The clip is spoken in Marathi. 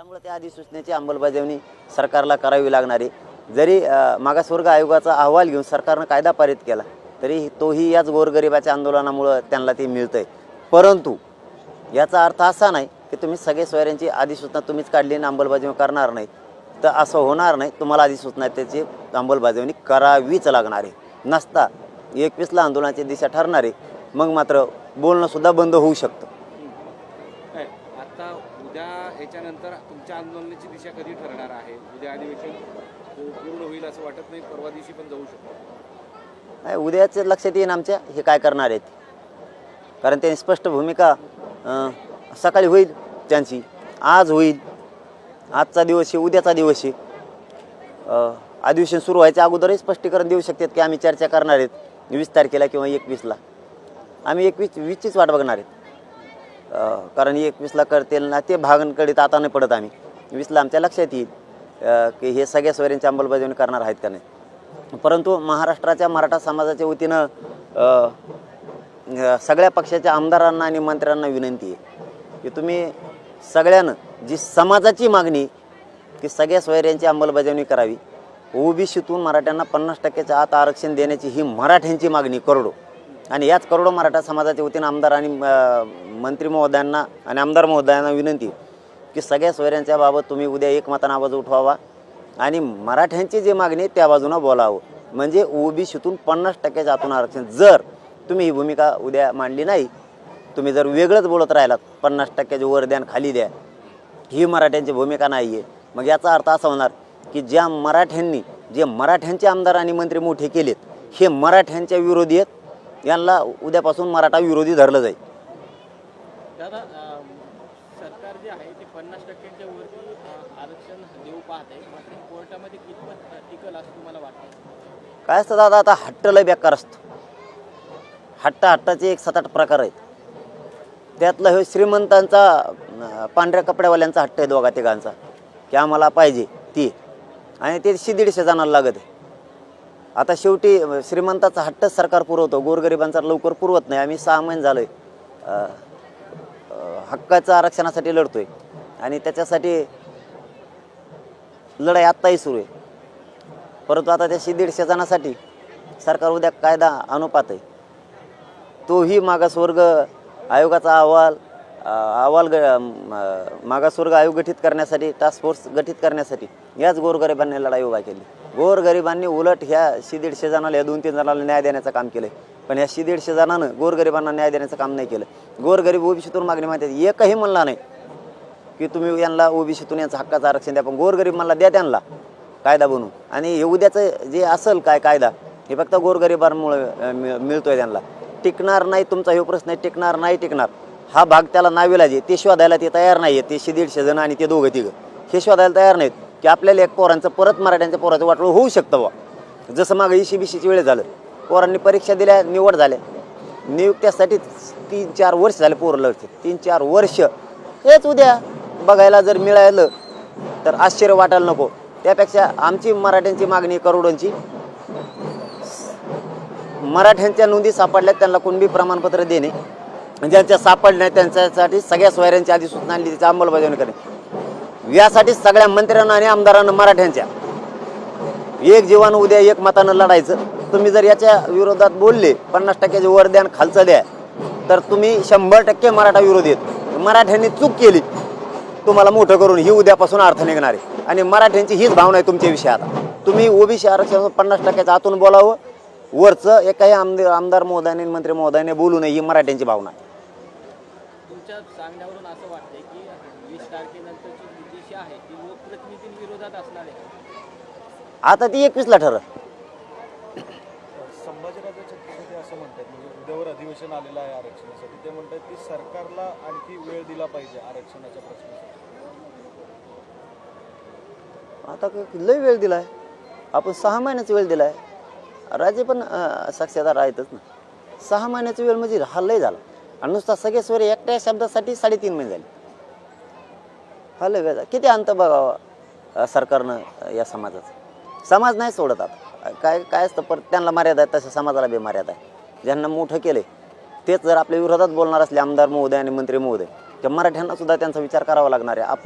त्यामुळे त्या अधिसूचनेची अंमलबजावणी सरकारला करावी लागणार आहे. जरी मागासवर्ग आयोगाचा अहवाल घेऊन सरकारनं कायदा पारित केला तरी तोही याच गोरगरिबाच्या आंदोलनामुळं त्यांना ते मिळतंय. परंतु याचा अर्थ असा नाही की तुम्ही सगळे सोयऱ्यांची अधिसूचना तुम्हीच काढली आणि अंमलबजावणी करणार नाही. तर असं होणार नाही. तुम्हाला अधिसूचना त्याची अंमलबजावणी करावीच लागणार आहे. नसता एकवीसला आंदोलनाची दिशा ठरणार आहे. मग मात्र बोलणंसुद्धा बंद होऊ शकतं. आता उद्या याच्यानंतर तुमच्या आंदोलनाची दिशा कधी ठरणार आहे? उद्या अधिवेशन पूर्ण होईल असं वाटत नाही? परवा दिवशी पण जाऊ शकतो. नाही उद्याच लक्षात येईन आमच्या हे काय करणार आहेत. कारण त्यांनी स्पष्ट भूमिका सकाळी होईल त्यांची आज होईल. आजचा दिवस आहे उद्याचा दिवस आहे. अधिवेशन सुरू व्हायच्या अगोदरही स्पष्टीकरण देऊ शकतात की आम्ही चर्चा करणार आहेत. वीस तारखेला किंवा एकवीसला. आम्ही एकवीस वीसचीच वाट बघणार आहेत. कारण एकवीसला करतील ना ते भागांकडे तर आता नाही पडत आम्ही. वीसला आमच्या लक्षात येईल की हे सगळ्या सोयऱ्यांची अंमलबजावणी करणार आहेत का नाही. परंतु महाराष्ट्राच्या मराठा समाजाच्या वतीनं सगळ्या पक्षाच्या आमदारांना आणि मंत्र्यांना विनंती आहे की तुम्ही सगळ्यानं जी समाजाची मागणी की सगळ्या सोयऱ्यांची अंमलबजावणी करावी. ओबीसीतून मराठ्यांना पन्नास टक्क्याच्या आत आरक्षण देण्याची ही मराठ्यांची मागणी करोडो. आणि याच करोडो मराठा समाजाच्या वतीनं आमदार आणि मंत्री महोदयांना आणि आमदार महोदयांना विनंती की सगळ्या सोयऱ्यांच्या बाबत तुम्ही उद्या एकमतानं आवाज उठवावा आणि मराठ्यांची जी मागणी आहे त्या बाजूनं बोलावं. म्हणजे ओबीसीतून पन्नास टक्क्याच्या आतून आरक्षण जर तुम्ही ही भूमिका उद्या मांडली नाही तुम्ही जर वेगळंच बोलत राहिलात पन्नास टक्क्याचे वर द्या खाली द्या ही मराठ्यांची भूमिका नाही आहे. मग याचा अर्थ असा होणार की ज्या मराठ्यांनी जे मराठ्यांचे आमदार आणि मंत्री मोठे केलेत हे मराठ्यांच्या विरोधी आहेत यांना उद्यापासून मराठा विरोधी धरलं जाईल. दादा अं, सरकार जे आहे ते पन्नास टक्क्यांच्या वरती अं, आरक्षण देऊ पाहत. आहे मात्र कोर्टामध्ये कितपत अं, टिकल असं तुम्हाला वाटतं? काय असतं दादा आता हट्ट लय बेकार असतो. हट्ट हट्टाचे एक सात आठ प्रकार आहेत. त्यातला हे श्रीमंतांचा पांढऱ्या कपड्यावाल्यांचा हट्ट आहे दोघा तिघांचा की आम्हाला पाहिजे ती. आणि ते दीडशे जणांना लागत आहे. आता शेवटी श्रीमंताचा हट्टच सरकार पुरवतो गोरगरिबांचा लवकर पुरवत नाही. आम्ही सहा महिने झालोय. आहे अं, हक्काचं आरक्षणासाठी लढतोय. आणि त्याच्यासाठी लढाई आत्ताही सुरू आहे. परंतु आता त्या दीडशे जणांसाठी सरकार उद्या कायदा अनुपात आहे. तोही मागासवर्ग आयोगाचा अहवाल अहवाल ग मागासवर्ग आयोग गठीत करण्यासाठी टास्क फोर्स गठीत करण्यासाठी याच गोरगरिबांनी लढाई उभा केली. गोरगरिबांनी उलट ह्या शे दीडशे जणाला या दोन तीन जणाला न्याय देण्याचं काम केलं पण ह्या शे दीडशे गोरगरिबांना न्याय देण्याचं काम नाही केलं. गोरगरीब ओबीसीतून मागणी माहिती एकही म्हणला नाही की तुम्ही यांना ओबीसीतून यांचं हक्काचं आरक्षण द्या पण गोरगरीब मला द्या त्यांना कायदा बनवून. आणि हे उद्याचं जे असेल काय कायदा हे फक्त गोरगरिबांमुळे मिळतोय त्यांना. टिकणार नाही तुमचा हे प्रश्न आहे टिकणार नाही टिकणार. हा भाग त्याला नाविलाज आहे. ते शोधायला ते तयार नाही आहे ते शे दीडशे जण आणि ते दोघं तिघं. हे शोधायला तयार नाहीत. की आपल्याला एक पोरांचं परत मराठ्यांच्या पोराचं वाटोळं होऊ शकतं बा जसं मागं इशी बिशीची वेळ झालं. पोरांनी परीक्षा दिल्या निवड झाल्या. नियुक्त्यासाठी तीन चार वर्ष झाले पोरं लढते तीन चार वर्ष. हेच उद्या बघायला जर मिळालं तर आश्चर्य वाटायला नको. त्यापेक्षा आमची मराठ्यांची मागणी करोडोंची. मराठ्यांच्या नोंदी सापडल्यात त्यांना कुणबी प्रमाणपत्र देणे. ज्यांच्या सापडल्या त्यांच्यासाठी सगळ्या सोयऱ्यांची सूचना आणली त्याची अंमलबजावणी करणे. यासाठी सगळ्या मंत्र्यांना आणि आमदारांना मराठ्यांच्या. एक जीवानं उद्या एक मतानं लढायचं. तुम्ही जर याच्या विरोधात बोलले पन्नास टक्क्याचे वर द्या खालचं द्या तर तुम्ही शंभर टक्के मराठा विरोधी आहेत. मराठ्यांनी चूक केली. तुम्हाला मोठं करून ही उद्यापासून अर्थ निघणार आहे. आणि मराठ्यांची हीच भावना आहे तुमच्या विषयी आता तुम्ही ओबीसी आरक्षण पन्नास टक्क्याच्या आतून बोलावं. वरचं एकाही आमद आमदार महोदयाने आणि मंत्री महोदयाने बोलू नये ही मराठ्यांची भावना आहे. की आहे लोकप्रतिनिधींविरोधात असणार आहे आता ती एकवीसला ठरल. संभाजीराजे छत्रपती असं म्हणतात म्हणजे उद्यावर अधिवेशन आलेलं आहे आरक्षणासाठी. ते म्हणतात की सरकारला आणखी वेळ दिला पाहिजे आरक्षणाच्या प्रश्नासाठी. आता काय लय वेळ दिलाय. आपण सहा महिन्याचा वेळ दिलाय. राजे पण अं, साक्षीदार आहेतच ना. सहा महिन्याचा वेळ म्हणजे हा लय झाला. आणि नुसता सगळे स्वर एकट्या शब्दासाठी साडेतीन महिने झाले. हा लय किती अंत बघावा सरकारनं या समाजाचं? समाज नाही सोडत आता. काय काय असतं पर त्यांना मर्यादा आहे तसं समाजाला बी मर्यादा आहे ज्यांना मोठं केले तेच जर आपल्या विरोधात बोलणार असले आमदार महोदय आणि मंत्री महोदय तर मराठ्यांना सुद्धा त्यांचा विचार करावा लागणार आहे.